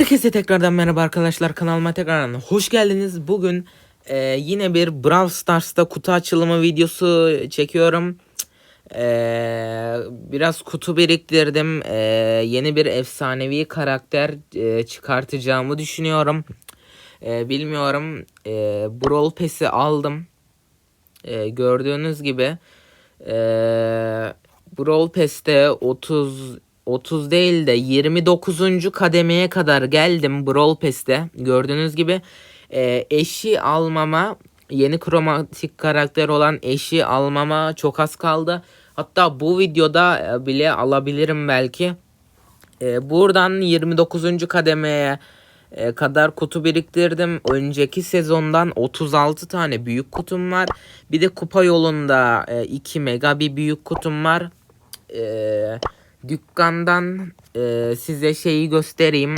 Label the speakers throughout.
Speaker 1: Herkese tekrardan merhaba arkadaşlar kanalıma tekrardan hoş geldiniz. Bugün e, yine bir Brawl Stars'ta kutu açılımı videosu çekiyorum. E, biraz kutu biriktirdim. E, yeni bir efsanevi karakter e, çıkartacağımı düşünüyorum. E, bilmiyorum. E, Brawl Pass'i aldım. E, gördüğünüz gibi. E, Brawl Pass'te 30 30 değil de 29. kademeye kadar geldim Brawl Pass'te. Gördüğünüz gibi e, eşi almama yeni kromatik karakter olan eşi almama çok az kaldı. Hatta bu videoda e, bile alabilirim belki. E, buradan 29. kademeye e, kadar kutu biriktirdim. Önceki sezondan 36 tane büyük kutum var. Bir de kupa yolunda e, 2 mega bir büyük kutum var. Eee dükkandan e, size şeyi göstereyim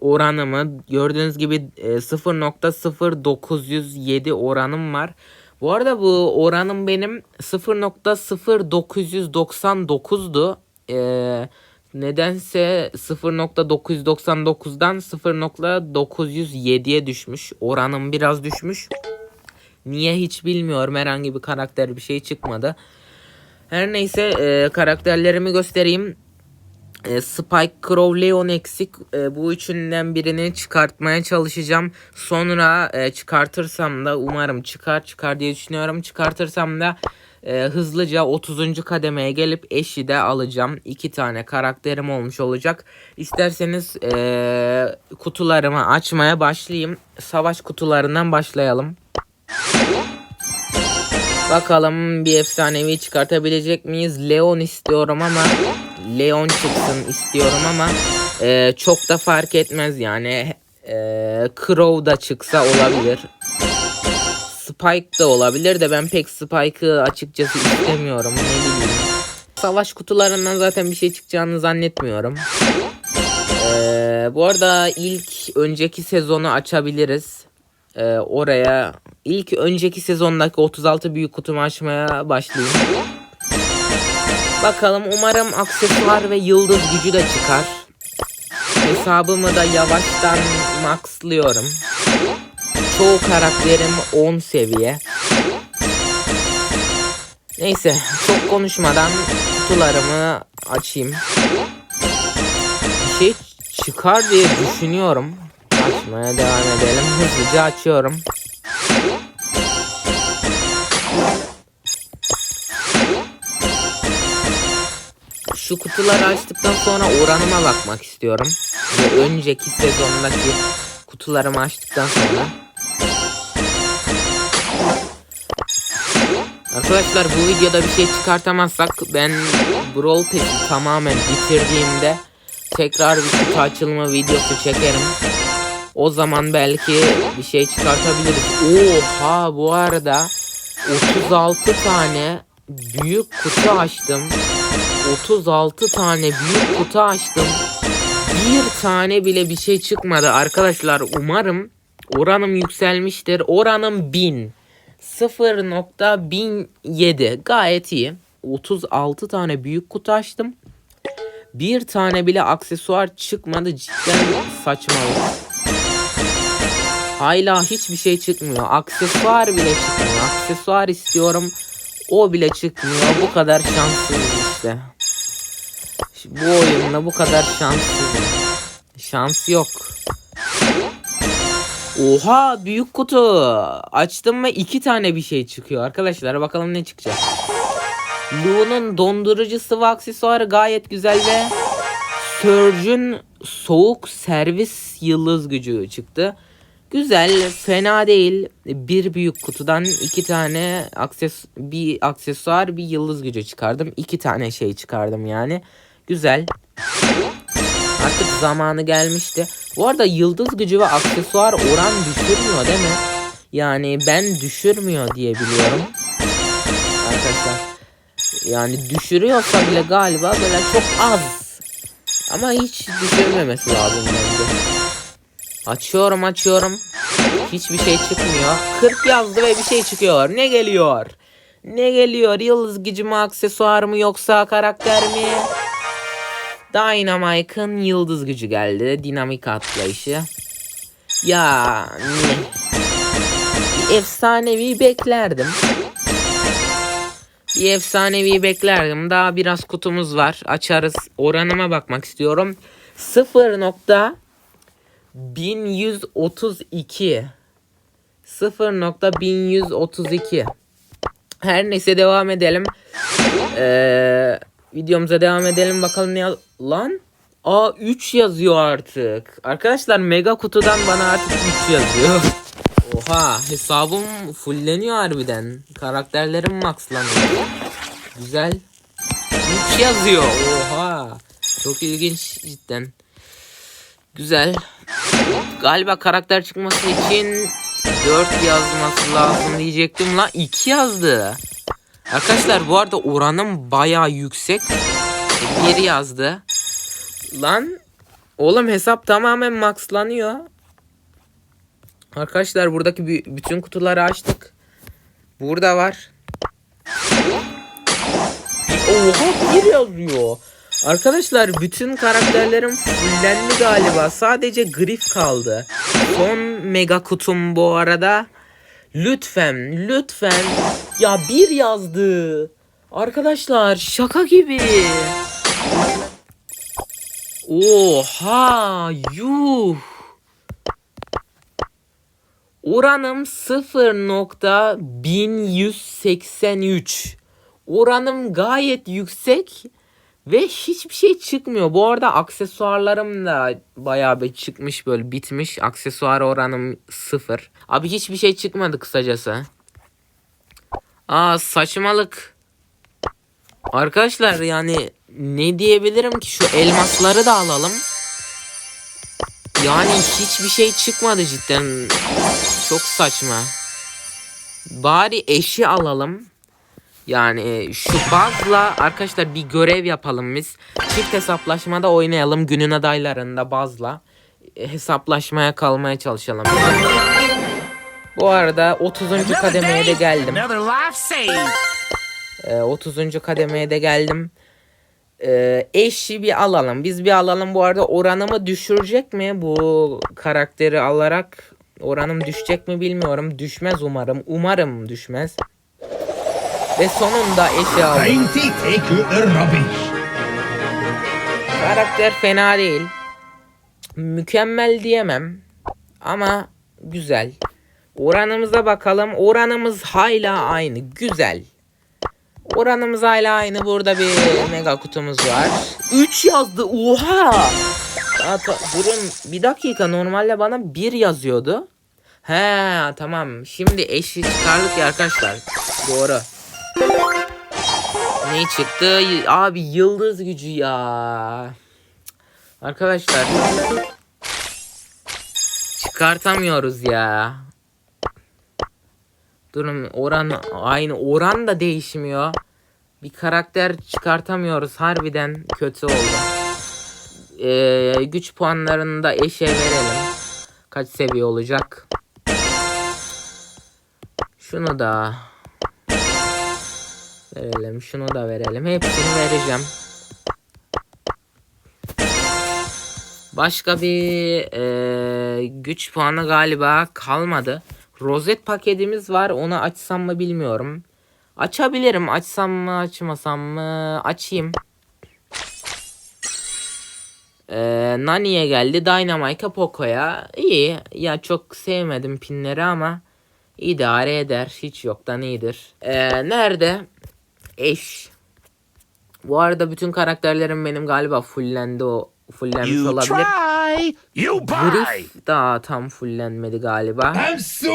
Speaker 1: oranımı gördüğünüz gibi e, 0.0907 oranım var. Bu arada bu oranım benim 0.0999'du. E, nedense 0.999'dan 0.907'ye düşmüş. Oranım biraz düşmüş. Niye hiç bilmiyorum. Herhangi bir karakter bir şey çıkmadı. Her neyse e, karakterlerimi göstereyim. E, Spike, Crow, Leon eksik. E, bu üçünden birini çıkartmaya çalışacağım. Sonra e, çıkartırsam da umarım çıkar çıkar diye düşünüyorum. Çıkartırsam da e, hızlıca 30. kademeye gelip eşi de alacağım. İki tane karakterim olmuş olacak. İsterseniz e, kutularımı açmaya başlayayım. Savaş kutularından başlayalım. Bakalım bir efsanevi çıkartabilecek miyiz? Leon istiyorum ama Leon çıksın istiyorum ama e, çok da fark etmez yani. E, Crow da çıksa olabilir. Spike da olabilir de ben pek Spike'ı açıkçası istemiyorum. Ne bileyim. Savaş kutularından zaten bir şey çıkacağını zannetmiyorum. Ee, bu arada ilk önceki sezonu açabiliriz. Ee, oraya ilk önceki sezondaki 36 büyük kutumu açmaya başlayayım. Bakalım umarım aksesuar ve yıldız gücü de çıkar. Hesabımı da yavaştan maxlıyorum. Çoğu karakterim 10 seviye. Neyse çok konuşmadan kutularımı açayım. Bir şey çıkar diye düşünüyorum. Açmaya devam edelim. Hızlıca açıyorum. Şu kutuları açtıktan sonra oranıma bakmak istiyorum. Ve önceki sezondaki kutularımı açtıktan sonra. Arkadaşlar bu videoda bir şey çıkartamazsak ben Brawl Pass'i tamamen bitirdiğimde tekrar bir kutu açılma videosu çekerim. O zaman belki bir şey çıkartabiliriz. Oha bu arada 36 tane büyük kutu açtım. 36 tane büyük kutu açtım. Bir tane bile bir şey çıkmadı arkadaşlar. Umarım oranım yükselmiştir. Oranım 1000. 0.1007 gayet iyi. 36 tane büyük kutu açtım. Bir tane bile aksesuar çıkmadı. Cidden saçmalık. Hala hiçbir şey çıkmıyor. Aksesuar bile çıkmıyor. Aksesuar istiyorum. O bile çıkmıyor. Bu kadar şanssızım işte. Bu oyunda bu kadar şanssızım. Şans yok. Oha büyük kutu. Açtım ve iki tane bir şey çıkıyor. Arkadaşlar bakalım ne çıkacak. Lu'nun dondurucu sıvı aksesuarı gayet güzel ve Surge'ün soğuk servis yıldız gücü çıktı. Güzel, fena değil. Bir büyük kutudan iki tane akses bir aksesuar, bir yıldız gücü çıkardım. İki tane şey çıkardım yani. Güzel. Artık zamanı gelmişti. Bu arada yıldız gücü ve aksesuar oran düşürmüyor değil mi? Yani ben düşürmüyor diye biliyorum. Arkadaşlar. Yani düşürüyorsa bile galiba böyle çok az. Ama hiç düşürmemesi lazım bence. Açıyorum açıyorum. Hiçbir şey çıkmıyor. 40 yazdı ve bir şey çıkıyor. Ne geliyor? Ne geliyor? Yıldız gücü mü aksesuar mı yoksa karakter mi? Dynamike'ın yıldız gücü geldi. Dinamik atlayışı. Ya ne? Efsanevi beklerdim. Bir efsanevi beklerdim. Daha biraz kutumuz var. Açarız. Oranıma bakmak istiyorum. 0.1132 0.1132 Her neyse devam edelim. Ee, videomuza devam edelim. Bakalım ne lan? Aa 3 yazıyor artık. Arkadaşlar mega kutudan bana artık 3 yazıyor. Oha hesabım fulleniyor harbiden. Karakterlerim maxlanıyor. Güzel. 3 yazıyor. Oha. Çok ilginç cidden. Güzel. Galiba karakter çıkması için 4 yazması lazım diyecektim la 2 yazdı. Arkadaşlar bu arada oranım baya yüksek. 1 yazdı. Lan oğlum hesap tamamen maxlanıyor. Arkadaşlar buradaki bü- bütün kutuları açtık. Burada var. Oha bir yazıyor. Arkadaşlar bütün karakterlerim fullendi galiba. Sadece Grif kaldı. Son mega kutum bu arada. Lütfen, lütfen. Ya bir yazdı. Arkadaşlar şaka gibi. Oha yuh. Oranım 0.1183. Oranım gayet yüksek ve hiçbir şey çıkmıyor. Bu arada aksesuarlarım da bayağı bir çıkmış böyle bitmiş. Aksesuar oranım 0. Abi hiçbir şey çıkmadı kısacası. Aa saçmalık. Arkadaşlar yani ne diyebilirim ki şu elmasları da alalım. Yani hiçbir şey çıkmadı cidden. Çok saçma. Bari eşi alalım. Yani şu bazla arkadaşlar bir görev yapalım biz. Çift hesaplaşmada oynayalım günün adaylarında bazla. e, Hesaplaşmaya kalmaya çalışalım. Bu arada 30. kademeye de geldim.
Speaker 2: Another life saved.
Speaker 1: Ee, 30. kademeye de geldim. Ee, eşi bir alalım. Biz bir alalım. Bu arada oranımı düşürecek mi bu karakteri alarak? Oranım düşecek mi bilmiyorum. Düşmez umarım. Umarım düşmez. Ve sonunda eşi aldım. Karakter fena değil. Mükemmel diyemem. Ama güzel. Oranımıza bakalım. Oranımız hala aynı. Güzel. Oranımız hala aynı. Burada bir mega kutumuz var. 3 yazdı. Oha! Durun bir dakika. Normalde bana 1 yazıyordu. He tamam. Şimdi eşi çıkardık ya arkadaşlar. Doğru. Ne çıktı? Abi yıldız gücü ya. Arkadaşlar. Çıkartamıyoruz ya. Durun oran aynı oran da değişmiyor. Bir karakter çıkartamıyoruz. Harbiden kötü oldu. Ee, güç puanlarını da eşe verelim. Kaç seviye olacak? Şunu da verelim. Şunu da verelim. Hepsini vereceğim. Başka bir e, güç puanı galiba kalmadı. Rozet paketimiz var. Onu açsam mı bilmiyorum. Açabilirim. Açsam mı açmasam mı? Açayım. Ee, Nani'ye geldi. Dynamite'a Poco'ya. İyi. Ya çok sevmedim pinleri ama idare eder. Hiç yoktan iyidir. Ee, nerede? Eş. Bu arada bütün karakterlerim benim galiba fullendi o. Fullenmiş
Speaker 2: You
Speaker 1: olabilir.
Speaker 2: try, you buy.
Speaker 1: Griff daha tam fullenmedi galiba.
Speaker 3: I'm so.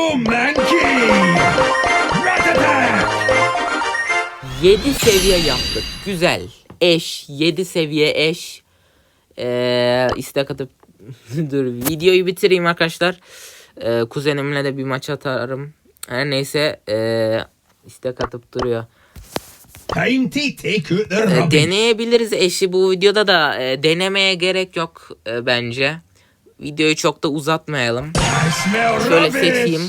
Speaker 1: 7 seviye yaptık. Güzel. Eş. 7 seviye eş. Ee, istek atıp dur videoyu bitireyim arkadaşlar. Ee, kuzenimle de bir maç atarım. Her neyse ee, istek atıp duruyor.
Speaker 3: Rubbish.
Speaker 1: deneyebiliriz eşi bu videoda da ee, denemeye gerek yok ee, bence. Videoyu çok da uzatmayalım. Şöyle seçeyim.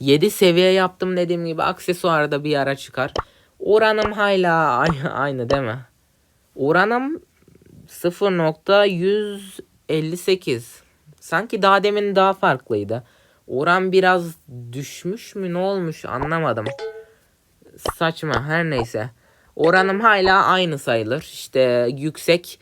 Speaker 1: 7 seviye yaptım dediğim gibi aksesuar da bir ara çıkar. Oranım hala aynı, aynı değil mi? Oranım 0.158. Sanki daha demin daha farklıydı. Oran biraz düşmüş mü ne olmuş anlamadım. Saçma her neyse. Oranım hala aynı sayılır. İşte yüksek.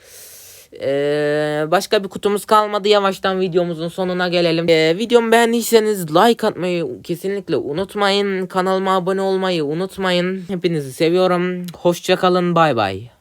Speaker 1: Ee, başka bir kutumuz kalmadı. Yavaştan videomuzun sonuna gelelim. Ee, videomu beğendiyseniz like atmayı kesinlikle unutmayın. Kanalıma abone olmayı unutmayın. Hepinizi seviyorum. Hoşçakalın. Bay bay.